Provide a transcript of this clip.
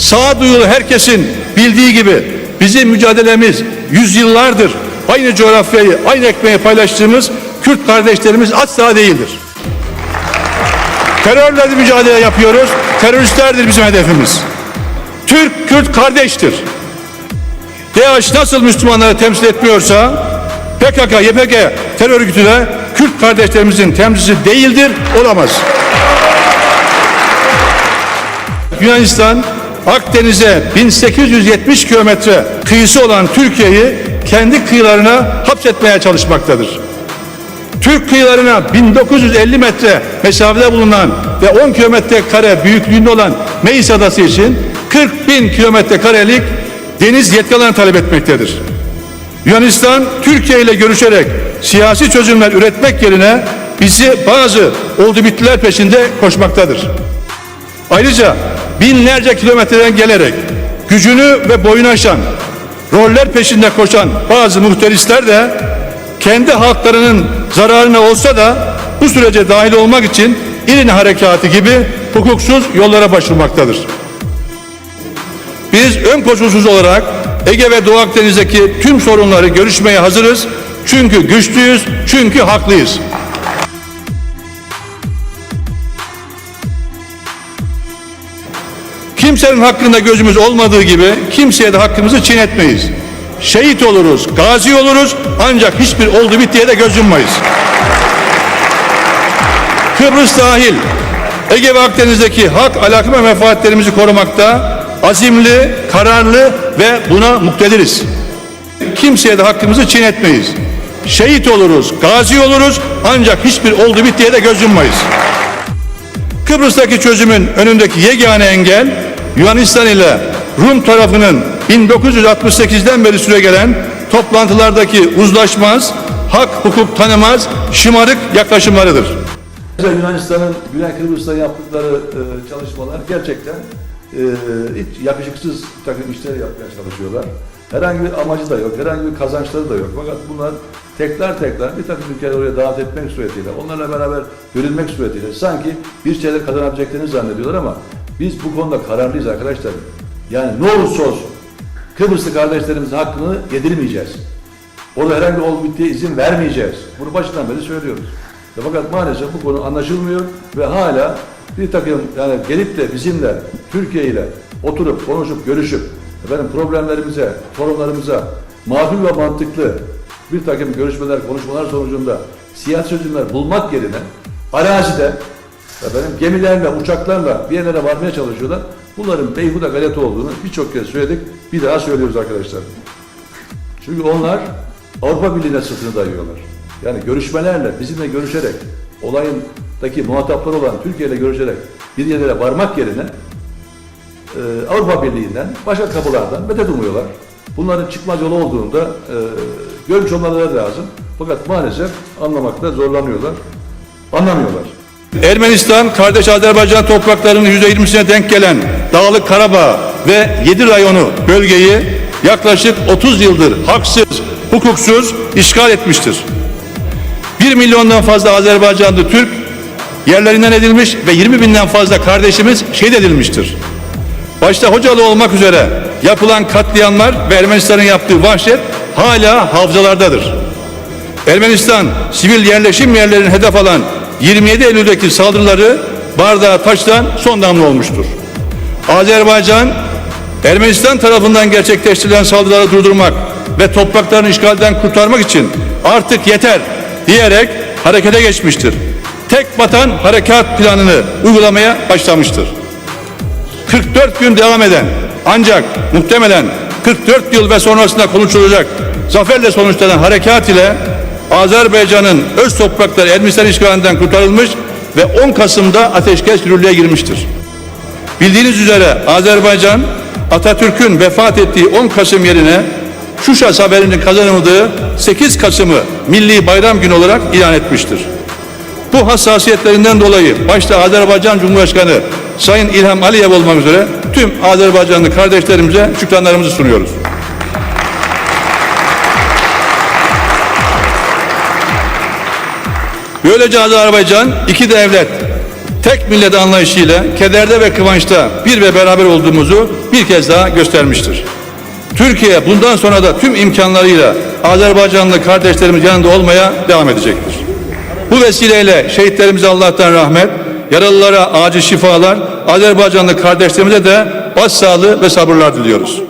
Sağduyulu herkesin bildiği gibi bizim mücadelemiz yüzyıllardır aynı coğrafyayı, aynı ekmeği paylaştığımız Kürt kardeşlerimiz asla değildir. Terörle de mücadele yapıyoruz. Teröristlerdir bizim hedefimiz. Türk, Kürt kardeştir. DAEŞ nasıl Müslümanları temsil etmiyorsa PKK, YPG terör örgütü de Kürt kardeşlerimizin temsilcisi değildir, olamaz. Yunanistan Akdeniz'e 1870 kilometre kıyısı olan Türkiye'yi kendi kıyılarına hapsetmeye çalışmaktadır. Türk kıyılarına 1950 metre mesafede bulunan ve 10 kilometre kare büyüklüğünde olan Meis Adası için 40 bin kilometre karelik deniz yetki alanı talep etmektedir. Yunanistan Türkiye ile görüşerek siyasi çözümler üretmek yerine bizi bazı oldu bittiler peşinde koşmaktadır. Ayrıca binlerce kilometreden gelerek gücünü ve boyunu aşan, roller peşinde koşan bazı muhteristler de kendi halklarının zararına olsa da bu sürece dahil olmak için İrini harekatı gibi hukuksuz yollara başvurmaktadır. Biz ön koşulsuz olarak Ege ve Doğu Akdeniz'deki tüm sorunları görüşmeye hazırız. Çünkü güçlüyüz, çünkü haklıyız. Kimsenin hakkında gözümüz olmadığı gibi kimseye de hakkımızı çiğnetmeyiz. Şehit oluruz, gazi oluruz ancak hiçbir oldu bittiye de göz yummayız. Kıbrıs dahil Ege ve Akdeniz'deki hak, alaka ve menfaatlerimizi korumakta azimli, kararlı ve buna muktediriz. Kimseye de hakkımızı çiğnetmeyiz. Şehit oluruz, gazi oluruz ancak hiçbir oldu bittiye de göz yummayız. Kıbrıs'taki çözümün önündeki yegane engel Yunanistan ile Rum tarafının 1968'den beri süregelen toplantılardaki uzlaşmaz, hak hukuk tanımaz, şımarık yaklaşımlarıdır. Yunanistan'ın Güney Kıbrıs'ta yaptıkları e, çalışmalar gerçekten e, hiç yakışıksız takım işler yapmaya çalışıyorlar. Herhangi bir amacı da yok, herhangi bir kazançları da yok. Fakat bunlar tekrar tekrar bir takım ülkeleri oraya davet etmek suretiyle, onlarla beraber görülmek suretiyle sanki bir şeyler kazanabileceklerini zannediyorlar ama biz bu konuda kararlıyız arkadaşlar. Yani ne olursa olsun Kıbrıslı kardeşlerimizin hakkını yedirmeyeceğiz. Orada herhangi bir bittiğe izin vermeyeceğiz. Bunu başından beri söylüyoruz. Fakat maalesef bu konu anlaşılmıyor ve hala bir takım yani gelip de bizimle Türkiye ile oturup konuşup görüşüp efendim problemlerimize, sorunlarımıza makul ve mantıklı bir takım görüşmeler, konuşmalar sonucunda siyasi çözümler bulmak yerine arazide efendim gemilerle, uçaklarla bir yerlere varmaya çalışıyorlar. Bunların beyhude galeta olduğunu birçok kez söyledik. Bir daha söylüyoruz arkadaşlar. Çünkü onlar Avrupa Birliği'ne sırtını dayıyorlar. Yani görüşmelerle, bizimle görüşerek, olayındaki muhatapları olan Türkiye ile görüşerek bir yerlere varmak yerine e, Avrupa Birliği'nden, başka kapılardan medet umuyorlar. Bunların çıkmaz yolu olduğunu da e, görmüş olmaları lazım. Fakat maalesef anlamakta zorlanıyorlar. Anlamıyorlar. Ermenistan, kardeş Azerbaycan topraklarının %20'sine denk gelen Dağlık Karabağ ve 7 rayonu bölgeyi yaklaşık 30 yıldır haksız, hukuksuz işgal etmiştir. 1 milyondan fazla Azerbaycanlı Türk yerlerinden edilmiş ve 20 binden fazla kardeşimiz şehit edilmiştir. Başta Hocalı olmak üzere yapılan katliamlar ve Ermenistan'ın yaptığı vahşet hala hafızalardadır. Ermenistan sivil yerleşim yerlerini hedef alan 27 Eylül'deki saldırıları bardağa taştan son damla olmuştur. Azerbaycan Ermenistan tarafından gerçekleştirilen saldırıları durdurmak ve topraklarını işgalden kurtarmak için artık yeter diyerek harekete geçmiştir. Tek vatan harekat planını uygulamaya başlamıştır. 44 gün devam eden ancak muhtemelen 44 yıl ve sonrasında konuşulacak zaferle sonuçlanan harekat ile Azerbaycan'ın öz toprakları Ermenistan işgalinden kurtarılmış ve 10 Kasım'da ateşkes yürürlüğe girmiştir. Bildiğiniz üzere Azerbaycan Atatürk'ün vefat ettiği 10 Kasım yerine Şuşa zaferinin kazanıldığı 8 Kasım'ı Milli Bayram Günü olarak ilan etmiştir. Bu hassasiyetlerinden dolayı başta Azerbaycan Cumhurbaşkanı Sayın İlham Aliyev olmak üzere tüm Azerbaycanlı kardeşlerimize şükranlarımızı sunuyoruz. Böylece Azerbaycan iki devlet, tek millet anlayışıyla kederde ve kıvançta bir ve beraber olduğumuzu bir kez daha göstermiştir. Türkiye bundan sonra da tüm imkanlarıyla Azerbaycanlı kardeşlerimiz yanında olmaya devam edecektir. Bu vesileyle şehitlerimize Allah'tan rahmet, yaralılara acil şifalar, Azerbaycanlı kardeşlerimize de başsağlığı ve sabırlar diliyoruz.